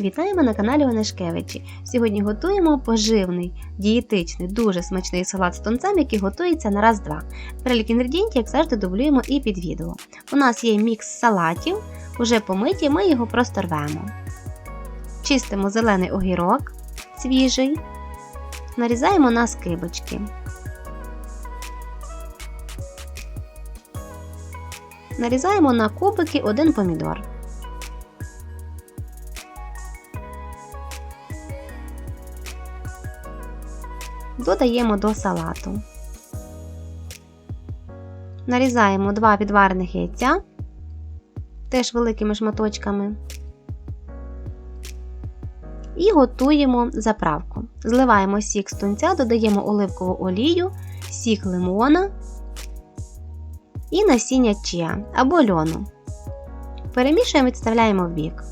Вітаємо на каналі Онешкевичі. Сьогодні готуємо поживний, дієтичний, дуже смачний салат з тунцем, який готується на раз-два. Перелік інгредієнтів, як завжди, дублюємо і під відео. У нас є мікс салатів, уже помиті, ми його просто рвемо. Чистимо зелений огірок свіжий, нарізаємо на скибочки. Нарізаємо на кубики один помідор. Додаємо до салату. Нарізаємо 2 відварених яйця, теж великими шматочками. І готуємо заправку. Зливаємо сік з тунця, додаємо оливкову олію, сік лимона і насіння чия або льону. Перемішуємо і відставляємо в бік.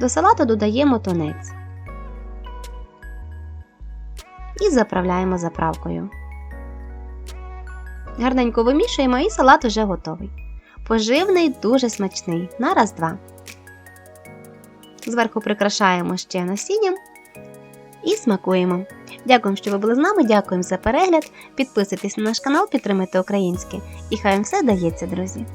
До салату додаємо тунець і заправляємо заправкою. Гарненько вимішуємо і салат уже готовий. Поживний, дуже смачний. На раз-два. Зверху прикрашаємо ще насінням і смакуємо. Дякуємо, що ви були з нами. Дякуємо за перегляд. Підписуйтесь на наш канал, підтримуйте українське. І хай вам все дається, друзі!